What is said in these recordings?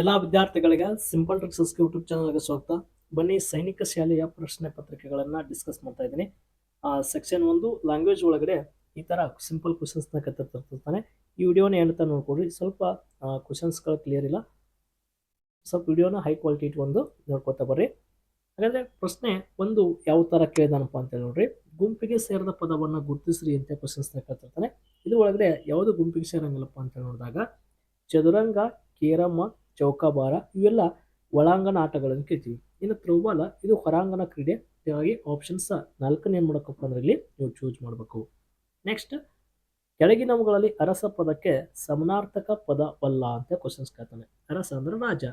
ಎಲ್ಲ ವಿದ್ಯಾರ್ಥಿಗಳಿಗೆ simple tricks YouTube ಚಾನಲ್ಗೆ ಸ್ವಾಗತ. ಬನ್ನಿ ಸೈನಿಕ ಶಾಲೆಯ ಪ್ರಶ್ನೆ ಪತ್ರಿಕೆಗಳನ್ನು ಡಿಸ್ಕಸ್ ಮಾಡ್ತಾ ಇದ್ದೀನಿ. ಸೆಕ್ಷನ್ ಒಂದು ಲ್ಯಾಂಗ್ವೇಜ್ ಒಳಗಡೆ ಈ ತರ ಸಿಂಪಲ್ ಕ್ವಶನ್ಸ್ನ ಕತ್ತಿರ್ತಾನೆ ಈ ವಿಡಿಯೋನ ಏನಂತ ನೋಡ್ಕೊಡ್ರಿ ಸ್ವಲ್ಪ ಕ್ವಶನ್ಸ್ಗಳು ಕ್ಲಿಯರ್ ಇಲ್ಲ. ಸ್ವಲ್ಪ ವಿಡಿಯೋನ ಹೈ ಕ್ವಾಲಿಟಿ ಇಟ್ಕೊಂಡು ನೋಡ್ಕೊತಾ ಬರ್ರಿ. ಹಾಗಾದ್ರೆ ಪ್ರಶ್ನೆ ಒಂದು ಯಾವ ತರ ಕೇಳಿದಾನಪ್ಪ ಅಂತ ಹೇಳಿ ನೋಡ್ರಿ. ಗುಂಪಿಗೆ ಸೇರಿದ ಪದವನ್ನ ಗುರುತಿಸ್ರಿ ಅಂತ ಕ್ವಶನ್ಸ್ನ ಕೇಳ್ತಿರ್ತಾನೆ ಇದ್ರ ಒಳಗಡೆ ಯಾವುದು ಗುಂಪಿಗೆ ಸೇರಂಗಿಲ್ಲಪ್ಪ ಅಂತೇಳಿ ನೋಡಿದಾಗ, ಚದುರಂಗ ಕೇರಮ್ಮ ಚೌಕಾಬಾರ ಇವೆಲ್ಲ ಒಳಾಂಗಣ ಆಟಗಳನ್ನು ಕೇಳ್ತೀವಿ. ಇನ್ನು ತ್ರೋಬಾಲ, ಇದು ಹೊರಾಂಗಣ ಕ್ರೀಡೆ. ಹಾಗಾಗಿ ಆಪ್ಷನ್ಸ್ ನಾಲ್ಕನೇ ಏನು ಮಾಡಬೇಕಪ್ಪ ಅಂದ್ರೆ ಇಲ್ಲಿ ನೀವು ಚೂಸ್ ಮಾಡಬೇಕು. ನೆಕ್ಸ್ಟ್ ಕೆಳಗಿನವುಗಳಲ್ಲಿ ಅರಸ ಪದಕ್ಕೆ ಸಮನಾರ್ಥಕ ಪದ ಅಲ್ಲ ಅಂತ ಕ್ವಶನ್ಸ್ ಕೇಳ್ತಾನೆ. ಅರಸ ಅಂದ್ರೆ ರಾಜ,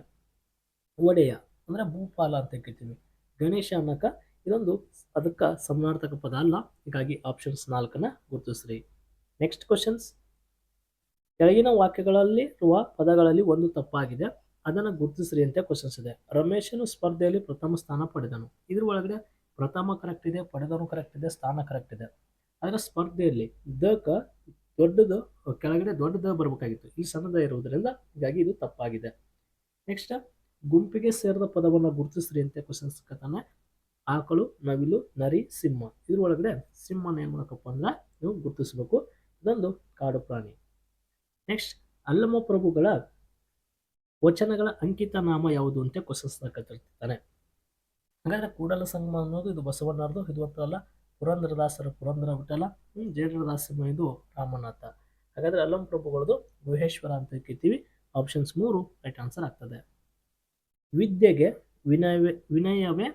ಒಡೆಯ ಅಂದ್ರೆ ಭೂಪಾಲ ಅಂತ ಕೇಳ್ತೀವಿ. ಗಣೇಶ ಅನ್ನಕ ಇದೊಂದು ಅದಕ್ಕೆ ಸಮನಾರ್ಥಕ ಪದ ಅಲ್ಲ. ಹೀಗಾಗಿ ಆಪ್ಷನ್ಸ್ ನಾಲ್ಕನ್ನ ಗುರುತಿಸ್ರಿ. ನೆಕ್ಸ್ಟ್ ಕ್ವಶನ್ಸ್ ಕೆಳಗಿನ ವಾಕ್ಯಗಳಲ್ಲಿ ಇರುವ ಪದಗಳಲ್ಲಿ ಒಂದು ತಪ್ಪಾಗಿದೆ. ಅದನ್ನು ಗುರುತಿಸ್ರಿ ಅಂತ ಕ್ವಶನ್ಸ್ ಇದೆ. ರಮೇಶನು ಸ್ಪರ್ಧೆಯಲ್ಲಿ ಪ್ರಥಮ ಸ್ಥಾನ ಪಡೆದನು. ಇದ್ರ ಒಳಗಡೆ ಪ್ರಥಮ ಕರೆಕ್ಟ್ ಇದೆ ಪಡೆದನು ಕರೆಕ್ಟ್ ಇದೆ, ಸ್ಥಾನ ಕರೆಕ್ಟ್ ಇದೆ. ಆದರೆ ಸ್ಪರ್ಧೆಯಲ್ಲಿ ದಕ ದೊಡ್ಡದು, ಕೆಳಗಡೆ ದೊಡ್ಡದ ಬರಬೇಕಾಗಿತ್ತು. ಈ ಸಣ್ಣದ ಇರುವುದರಿಂದ ಹೀಗಾಗಿ ಇದು ತಪ್ಪಾಗಿದೆ. ನೆಕ್ಸ್ಟ್ ಗುಂಪಿಗೆ ಸೇರಿದ ಪದವನ್ನು ಗುರುತಿಸ್ರಿ ಅಂತ ಕ್ವಶನ್ಸ್ ಕತಾನೆ ಆಕಳು, ನವಿಲು, ನರಿ, ಸಿಂಹ. ಇದ್ರ ಒಳಗಡೆ ಸಿಂಹನ ಏನು ಮಾಡಕಪ್ಪ ಅಂದ್ರೆ ನೀವು ಗುರುತಿಸಬೇಕು. ಇದೊಂದು ಕಾಡು ಪ್ರಾಣಿ. ನೆಕ್ಸ್ಟ್ ಅಲ್ಲಮ ಪ್ರಭುಗಳ ವಚನಗಳ ಅಂಕಿತ ನಾಮ ಯಾವುದು ಅಂತ ಕ್ವಶನ್ಸ್ ಕತ್ತಿರ್ತಾನೆ ಹಾಗಾದ್ರೆ ಕೂಡಲ ಸಂಗಮ ಅನ್ನೋದು ಇದು ಬಸವಣ್ಣರದು ಇದು ಅಲ್ಲ, ಪುರಂದ್ರದಾಸರ ಪುರಂದರ ಬಿಟ್ಟಲ್ಲ ಜೇಡರದಾಸ ಇದು ರಾಮನಾಥ. ಹಾಗಾದ್ರೆ ಅಲ್ಲಮ ಪ್ರಭುಗಳದು ಗುಹೇಶ್ವರ ಅಂತ ಕೇಳ್ತೀವಿ. ಆಪ್ಷನ್ಸ್ ಮೂರು ರೈಟ್ ಆನ್ಸರ್ ಆಗ್ತದೆ. ವಿದ್ಯೆಗೆ ವಿನಯವೇ ವಿನಯವೇ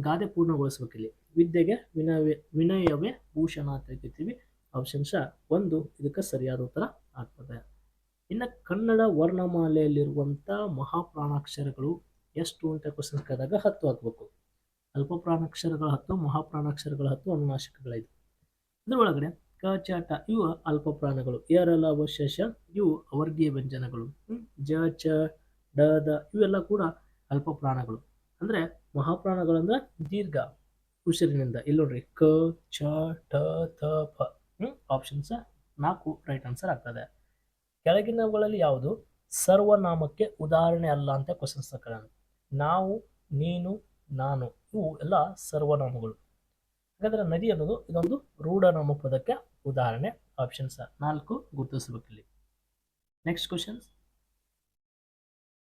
ಗಾದೆ ಪೂರ್ಣಗೊಳಿಸ್ಬೇಕಿಲ್ಲಿ. ವಿದ್ಯೆಗೆ ವಿನಯವೇ ವಿನಯವೇ ಭೂಷಣ ಅಂತ ಕೇಳ್ತೀವಿ. ಆಪ್ಷನ್ಸ್ ಒಂದು, ಇದಕ್ಕೆ ಸರಿಯಾದ ಉತ್ತರ ಆಗ್ತದೆ. ಇನ್ನು ಕನ್ನಡ ವರ್ಣಮಾಲೆಯಲ್ಲಿರುವಂಥ ಮಹಾಪ್ರಾಣಾಕ್ಷರಗಳು ಎಷ್ಟು ಅಂತ ಕ್ವಶನ್ಸ್ ಕೇಳಿದಾಗ ಹತ್ತು ಆಗಬೇಕು. ಅಲ್ಪ ಪ್ರಾಣಾಕ್ಷರಗಳ ಹತ್ತು, ಮಹಾಪ್ರಾಣಾಕ್ಷರಗಳ ಹತ್ತು ಅನುನಾಶಕಗಳೈದು ಇದರೊಳಗಡೆ ಕ, ಚ, ಟ, ಇವು ಅಲ್ಪ ಪ್ರಾಣಗಳು. ಎರಲ ಅವಶೇಷ ಇವು ಅವರ್ಗೀಯ ವ್ಯಂಜನಗಳು? ಜ, ಚ, ಡ, ದ, ಇವೆಲ್ಲ ಕೂಡ ಅಲ್ಪ ಪ್ರಾಣಗಳು. ಅಂದ್ರೆ ಮಹಾಪ್ರಾಣಗಳಂದ್ರೆ ದೀರ್ಘ, ಉಸಿರಿನಿಂದ. ಇಲ್ಲಿ ನೋಡ್ರಿ, ಕ, ಚ, ಟ ಥ ಪ. ಆಪ್ಷನ್ಸ್ ನಾಲ್ಕು ರೈಟ್ ಆನ್ಸರ್ ಆಗ್ತದೆ. ಕೆಳಗಿನವುಗಳಲ್ಲಿ ಯಾವುದು? ಸರ್ವನಾಮಕ್ಕೆ ಉದಾಹರಣೆ ಅಲ್ಲ ಅಂತ ಕ್ವಶನ್ಸ್ ಕೇಳೋಣ ನಾವು, ನೀನು, ನಾನು ಇವು ಎಲ್ಲ ಸರ್ವನಾಮಗಳು. ಹಾಗಾದ್ರೆ ನದಿ ಅನ್ನೋದು ಇದೊಂದು ರೂಢನಾಮ ಪದಕ್ಕೆ ಉದಾಹರಣೆ ಆಪ್ಷನ್ಸ್ ನಾಲ್ಕು, ಗುರುತಿಸಬೇಕಿಲ್ಲಿ. ನೆಕ್ಸ್ಟ್ ಕ್ವಶನ್ಸ್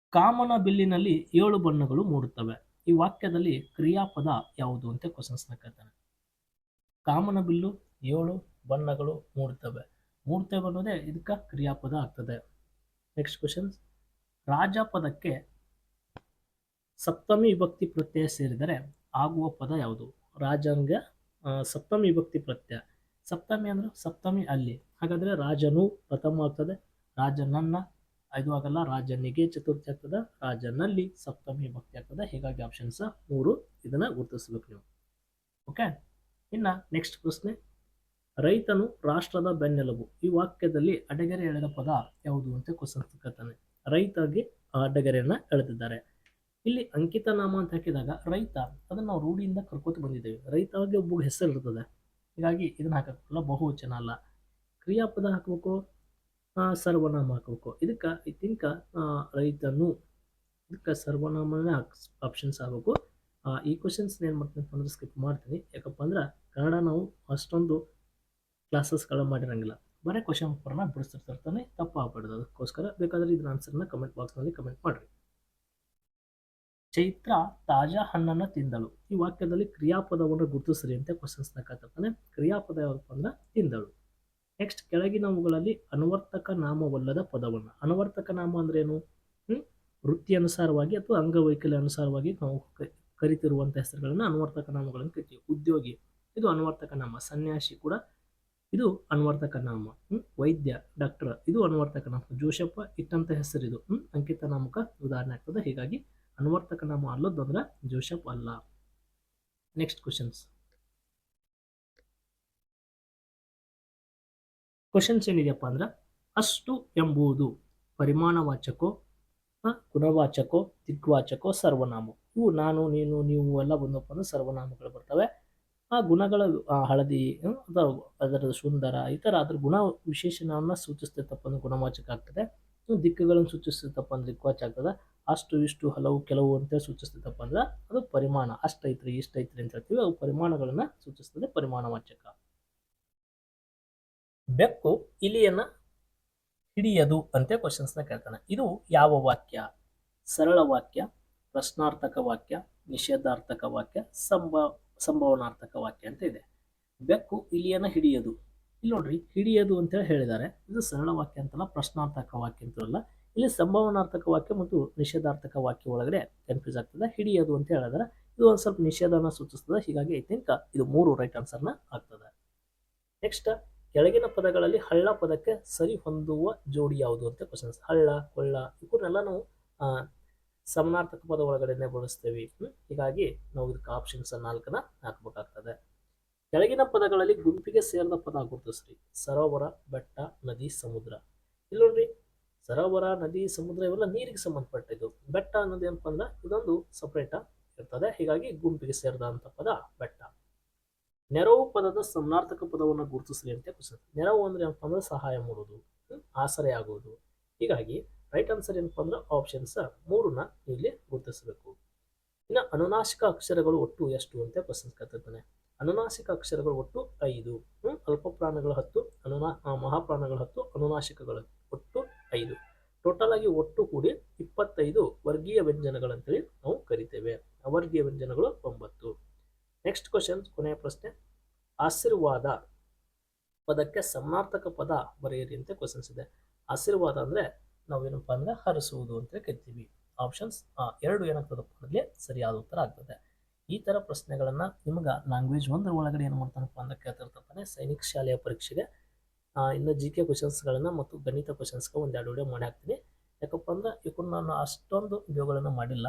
ಕಾಮನ ಬಿಲ್ಲಿನಲ್ಲಿ ಏಳು ಬಣ್ಣಗಳು ಮೂಡುತ್ತವೆ. ಈ ವಾಕ್ಯದಲ್ಲಿ ಕ್ರಿಯಾಪದ ಯಾವುದು ಅಂತ ಕ್ವಶನ್ಸ್ನ ಕೇಳ್ತಾನೆ. ಕಾಮನ ಬಿಲ್ಲು ಏಳು ಬಣ್ಣಗಳು ಮೂಡುತ್ತವೆ. ಮೂಡ್ತೇವೆ ಅನ್ನೋದೇ ಇದಕ್ಕೆ ಕ್ರಿಯಾಪದ ಆಗ್ತದೆ. ನೆಕ್ಸ್ಟ್ ಕ್ವಶನ್ಸ್ ರಾಜ ಪದಕ್ಕೆ ಸಪ್ತಮಿ ವಿಭಕ್ತಿ ಪ್ರತ್ಯಯ ಸೇರಿದರೆ ಆಗುವ ಪದ ಯಾವುದು? ರಾಜನ್ಗೆ ಸಪ್ತಮಿ ವಿಭಕ್ತಿ ಪ್ರತ್ಯಯ. ಸಪ್ತಮಿ ಅಂದ್ರೆ ಸಪ್ತಮಿ ಅಲ್ಲಿ. ಹಾಗಾದ್ರೆ ರಾಜನು ಪ್ರಥಮ ಆಗ್ತದೆ, ರಾಜನನ್ನ. ಇದು ಆಗಲ್ಲ, ರಾಜನಿಗೆ ಚತುರ್ಥಿ ಆಗ್ತದೆ, ರಾಜನಲ್ಲಿ ಸಪ್ತಮಿ ವಿಭಕ್ತಿ ಆಗ್ತದೆ. ಹೀಗಾಗಿ ಆಪ್ಷನ್ಸ್ ಮೂರು ಇದನ್ನ ಗುರುತಿಸ್ಬೇಕು ನೀವು. ಓಕೆ ಇನ್ನ ನೆಕ್ಸ್ಟ್ ಪ್ರಶ್ನೆ. ರೈತನು ರಾಷ್ಟ್ರದ ಬೆನ್ನೆಲುಬು. ಈ ವಾಕ್ಯದಲ್ಲಿ ಅಡಗೆರೆ ಎಳೆದ ಪದ ಯಾವುದು ಅಂತ ಕ್ವಶನ್ ಕೇಳ್ತಾನೆ. ರೈತಗೆ ಆ ಅಡ್ಡಗೆರೆಯನ್ನ ಎಳೆದಿದ್ದಾರೆ. ಇಲ್ಲಿ ಅಂಕಿತ ನಾಮ ಅಂತ ಹಾಕಿದಾಗ ರೈತ ಅದನ್ನ ನಾವು ರೂಢಿಯಿಂದ ಕರ್ಕೋತ ಬಂದಿದ್ದೇವೆ. ರೈತವಾಗಿ ಒಬ್ಬ ಹೆಸರು ಇರ್ತದೆ. ಹೀಗಾಗಿ ಇದನ್ನ ಹಾಕಲ್ಲ ಬಹುವಚನ ಅಲ್ಲ. ಕ್ರಿಯಾಪದ ಹಾಕಬೇಕು ಸರ್ವನಾಮ ಹಾಕಬೇಕು. ಇದಕ್ಕೆ ಐ ರೈತನು ಇದಕ್ಕೆ ಸರ್ವನಾಮನೇ ಆಪ್ಷನ್ಸ್ ಆಗಬೇಕು. ಈ ಕ್ವಶನ್ಸ್ ಏನು ಮಾಡ್ತೀನಿ ಅಂತಂದ್ರೆ ಸ್ಕಿಪ್ ಮಾಡ್ತೀನಿ. ಯಾಕಪ್ಪ ಅಂದ್ರೆ ಕನ್ನಡ ನಾವು ಅಷ್ಟೊಂದು ಕ್ಲಾಸಸ್ಗಳು ಮಾಡಿರಂಗಿಲ್ಲ. ಬರೀ ಕ್ವಶನ್ ಪೇಪರ್ನ ಬಿಡಿಸ್ತಿರ್ತಾನೆ ತಪ್ಪಾಗ್ಬಾರ್ದು ಅದಕ್ಕೋಸ್ಕರ ಬೇಕಾದ್ರೆ ಇದನ್ನ ಆನ್ಸರ್ನ ಕಮೆಂಟ್ ಬಾಕ್ಸ್ನಲ್ಲಿ ಕಮೆಂಟ್ ಮಾಡಿರಿ. ಚೈತ್ರ ತಾಜಾ ಹಣ್ಣನ್ನು ತಿಂದಳು. ಈ ವಾಕ್ಯದಲ್ಲಿ ಕ್ರಿಯಾಪದವನ್ನು ಗುರುತಿಸ್ರಿ ಅಂತ ಕ್ವಶನ್ಸ್ನ ಕೇಳ್ತಾನೆ ಕ್ರಿಯಾಪದ ಯಾವಪ್ಪ ಅಂದ್ರೆ ತಿಂದಳು. ನೆಕ್ಸ್ಟ್ ಕೆಳಗಿನವುಗಳಲ್ಲಿ ಅನುವರ್ತಕ ನಾಮವಲ್ಲದ ಪದವನ್ನು. ಅನುವರ್ತಕ ನಾಮ ಅಂದ್ರೆ ಏನು? ವೃತ್ತಿ ಅನುಸಾರವಾಗಿ ಅಥವಾ ಅಂಗವೈಕಲ್ಯ ಅನುಸಾರವಾಗಿ ನಾವು ಕರಿತಿರುವಂತಹ ಹೆಸರುಗಳನ್ನ ಅನುವರ್ತಕ ನಾಮಗಳನ್ನು ಕರಿತೀವಿ. ಉದ್ಯೋಗಿ. ಇದು ಅನುವರ್ತಕ ನಾಮ. ಸನ್ಯಾಸಿ ಕೂಡ ಇದು ಅನ್ವರ್ತಕ ನಾಮ ವೈದ್ಯ, ಡಾಕ್ಟರ್, ಇದು ಅನ್ವರ್ತಕ ನಾಮ ಜೋಶಪ್ಪ ಇಟ್ಟಂತ ಹೆಸರಿದು ಅಂಕಿತ ನಾಮಕ ಉದಾಹರಣೆ ಆಗ್ತದೆ. ಹೀಗಾಗಿ ಅನ್ವರ್ತಕ ನಾಮ ಅಲ್ಲದ್ದು ಅಂದ್ರೆ ಜೋಶಪ್ ಅಲ್ಲ. ನೆಕ್ಸ್ಟ್ ಕ್ವಶನ್ಸ್ ಕ್ವಶನ್ಸ್ ಏನಿದೆಯಪ್ಪ ಅಂದ್ರೆ, ಅಷ್ಟು ಎಂಬುದು ಪರಿಮಾಣವಾಚಕೋ ಗುಣವಾಚಕೋ, ದಿಗ್ವಾಚಕೋ, ಸರ್ವನಾಮ. ಇವು ನಾನು, ನೀನು, ನೀವು ಎಲ್ಲ ಬಂದಪ್ಪ ಅಂದ್ರೆ ಸರ್ವನಾಮಗಳು ಬರ್ತವೆ. ಆ ಗುಣಗಳ ಹಳದಿ ಅಥವಾ ಅದರ ಸುಂದರ, ಈ ಥರ ಅದ್ರ ಗುಣ ವಿಶೇಷಣವನ್ನು ಸೂಚಿಸ್ತೇ ಅಂದ್ರೆ ಗುಣವಾಚಕ ಆಗ್ತದೆ. ದಿಕ್ಕುಗಳನ್ನು ಸೂಚಿಸ್ತೇ ಅಂದ್ರೆ ದಿಕ್ವಾಚ ಆಗ್ತದೆ. ಅಷ್ಟು, ಇಷ್ಟು, ಹಲವು, ಕೆಲವು ಅಂತೇಳಿ ಸೂಚಿಸ್ತೇ ಅಂದ್ರೆ ಅದು ಪರಿಮಾಣ, ಅಷ್ಟೈತ್ರಿ, ಇಷ್ಟೈತ್ರಿ ಅಂತ ಹೇಳ್ತೀವಿ. ಅವು ಪರಿಮಾಣಗಳನ್ನು ಸೂಚಿಸ್ತದೆ ಪರಿಮಾಣವಾಚಕ. ಬೆಕ್ಕು ಇಲಿಯನ್ನ ಹಿಡಿಯದು ಅಂತ ಕ್ವಶನ್ಸ್ನ ಕೇಳ್ತಾನೆ. ಇದು ಯಾವ ವಾಕ್ಯ? ಸರಳ ವಾಕ್ಯ, ಪ್ರಶ್ನಾರ್ಥಕ ವಾಕ್ಯ, ನಿಷೇಧಾರ್ಥಕ ವಾಕ್ಯ, ಸಂಭ ಸಂಭವನಾರ್ಥಕ ವಾಕ್ಯ ಅಂತ ಇದೆ. ಬೆಕ್ಕು ಇಲಿಯನ್ನ ಹಿಡಿಯದು. ಇಲ್ಲಿ ನೋಡ್ರಿ, ಹಿಡಿಯದು ಅಂತೇಳಿ ಹೇಳಿದ್ದಾರೆ. ಇದು ಸರಳ ವಾಕ್ಯ ಅಂತಲ್ಲ, ಪ್ರಶ್ನಾರ್ಥಕ ವಾಕ್ಯ ಅಂತಲ್ಲ ಇಲ್ಲಿ ಸಂಭವನಾರ್ಥಕ ವಾಕ್ಯ ಮತ್ತು ನಿಷೇಧಾರ್ಥಕ ವಾಕ್ಯ ಒಳಗಡೆ ಕನ್ಫ್ಯೂಸ್ ಆಗ್ತದೆ. ಹಿಡಿಯೋದು ಅಂತ ಹೇಳಿದ್ರೆ ಇದು ಒಂದು ಸ್ವಲ್ಪ ನಿಷೇಧನ ಸೂಚಿಸ್ತದೆ. ಹೀಗಾಗಿ ಐ ಥಿಂಕ್ ಇದು ಮೂರು ರೈಟ್ ಆನ್ಸರ್ನ ಆಗ್ತದೆ. ನೆಕ್ಸ್ಟ್ ಕೆಳಗಿನ ಪದಗಳಲ್ಲಿ ಹಳ್ಳ ಪದಕ್ಕೆ ಸರಿ ಹೊಂದುವ ಜೋಡಿ ಯಾವುದು ಅಂತ ಕ್ವಶನ್ಸ್ ಹಳ್ಳ, ಕೊಳ್ಳ ಇವನ್ನೆಲ್ಲ ನಾವು ಸಮನಾರ್ಥಕ ಪದ ಒಳಗಡೆನೆ ಬಳಸ್ತೇವೆ? ಹೀಗಾಗಿ ನಾವು ಇದಕ್ಕೆ ಆಪ್ಷನ್ಸ್ ನಾಲ್ಕನ ಹಾಕ್ಬೇಕಾಗ್ತದೆ. ಕೆಳಗಿನ ಪದಗಳಲ್ಲಿ ಗುಂಪಿಗೆ ಸೇರಿದ ಪದ ಗುರುತಿಸ್ರಿ. ಸರೋವರ, ಬೆಟ್ಟ, ನದಿ, ಸಮುದ್ರ. ಇಲ್ಲಿ ನೋಡ್ರಿ, ಸರೋವರ, ನದಿ, ಸಮುದ್ರ ಇವೆಲ್ಲ ನೀರಿಗೆ ಸಂಬಂಧಪಟ್ಟಿದ್ದು. ಬೆಟ್ಟ ಅನ್ನೋದು ಏನಪ್ಪ ಅಂದ್ರೆ ಇದೊಂದು ಸಪ್ರೇಟ್ ಇರ್ತದೆ. ಹೀಗಾಗಿ ಗುಂಪಿಗೆ ಸೇರಿದಂಥ ಪದ ಬೆಟ್ಟ. ನೆರವು ಪದದ ಸಮನಾರ್ಥಕ ಪದವನ್ನು ಗುರುತಿಸ್ರಿ ಅಂತ ಕ್ವಶನ್ ನೆರವು ಅಂದ್ರೆ ಏನಪ್ಪ ಅಂದ್ರೆ ಸಹಾಯ ಮಾಡೋದು? ಆಸರೆ ಆಗೋದು ಹೀಗಾಗಿ ರೈಟ್ ಆನ್ಸರ್ ಏನಪ್ಪ ಅಂದ್ರೆ ಆಪ್ಷನ್ಸ್ ಮೂರನ್ನ ಇಲ್ಲಿ ಗುರುತಿಸಬೇಕು. ಇನ್ನು ಅನುನಾಶಿಕ ಅಕ್ಷರಗಳು ಒಟ್ಟು ಎಷ್ಟು ಅಂತ ಪ್ರಶ್ನೆ ಕೇಳ್ತಿರ್ತಾನೆ. ಅನುನಾಶಿಕ ಅಕ್ಷರಗಳು ಒಟ್ಟು ಐದು? ಅಲ್ಪ ಪ್ರಾಣಗಳು ಹತ್ತು, ಅನುನಾ ಮಹಾಪ್ರಾಣಗಳು ಹತ್ತು, ಅನುನಾಶಿಕಗಳು ಒಟ್ಟು ಐದು. ಟೋಟಲ್ ಆಗಿ ಒಟ್ಟು ಕೂಡಿ ಇಪ್ಪತ್ತೈದು ವರ್ಗೀಯ ವ್ಯಂಜನಗಳಂತೇಳಿ ನಾವು ಕರಿತೇವೆ. ಅವರ್ಗೀಯ ವ್ಯಂಜನಗಳು ಒಂಬತ್ತು. ನೆಕ್ಸ್ಟ್ ಕ್ವಶನ್ ಕೊನೆಯ ಪ್ರಶ್ನೆ. ಆಶೀರ್ವಾದ ಪದಕ್ಕೆ ಸಮಾರ್ಥಕ ಪದ ಬರೆಯಿರಿ ಅಂತ ಕ್ವಶನ್ಸ್ ಇದೆ. ಆಶೀರ್ವಾದ ಅಂದ್ರೆ ನಾವೇನಪ್ಪ ಅಂದ್ರೆ ಹರಿಸುವುದು ಅಂತ ಕರಿತೀವಿ ಆಪ್ಷನ್ಸ್ ಎರಡು ಏನಾಗ್ತದಪ್ಪ ಅಂದ್ರೆ ಸರಿಯಾದ ಉತ್ತರ ಆಗ್ತದೆ. ಈ ತರ ಪ್ರಶ್ನೆಗಳನ್ನು ನಿಮ್ಗೆ ಲ್ಯಾಂಗ್ವೇಜ್ ಒಂದರ ಒಳಗಡೆ ಏನು ಮಾಡ್ತಾನಪ್ಪ ಅಂದ್ರೆ ಕೇಳ್ತಿರ್ತಾನೆ ಸೈನಿಕ ಶಾಲೆಯ ಪರೀಕ್ಷೆಗೆ ಇನ್ನು ಜಿ ಕೆ ಕ್ವಶನ್ಸ್ಗಳನ್ನು ಮತ್ತು ಗಣಿತ ಕ್ವಶನ್ಸ್ಗೆ ಒಂದೆರಡು ವಿಡಿಯೋ ಮಾಡಿ ಹಾಕ್ತೀನಿ. ಯಾಕಪ್ಪ ಅಂದ್ರೆ ಇವ್ರು ನಾನು ಅಷ್ಟೊಂದು ವಿಡಿಯೋಗಳನ್ನು ಮಾಡಿಲ್ಲ.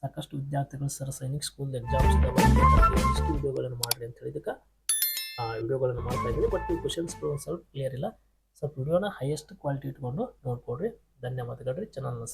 ಸಾಕಷ್ಟು ವಿದ್ಯಾರ್ಥಿಗಳು ಸರ್ ಸೈನಿಕ್ ಸ್ಕೂಲ್ ಎಕ್ಸಾಮ್ಸ್ ಇಷ್ಟು ವಿಡಿಯೋಗಳನ್ನು ಮಾಡಿರಿ ಅಂತ ಹೇಳಿದಕ್ಕೆ ವಿಡಿಯೋಗಳನ್ನು ಮಾಡ್ತಾ ಇದ್ದೀನಿ. ಬಟ್ ಈ ಕ್ವಶನ್ಸ್ಗಳು ಒಂದು ಸ್ವಲ್ಪ ಕ್ಲಿಯರ್ ಇಲ್ಲ. ಸ್ವಲ್ಪ ವಿಡಿಯೋನ ಹೈಯೆಸ್ಟ್ ಕ್ವಾಲಿಟಿ ಇಟ್ಕೊಂಡು ನೋಡ್ಕೊಡ್ರಿ. ಧನ್ಯವಾದಗಳು ರೀ. ಚಾನಲ್ನ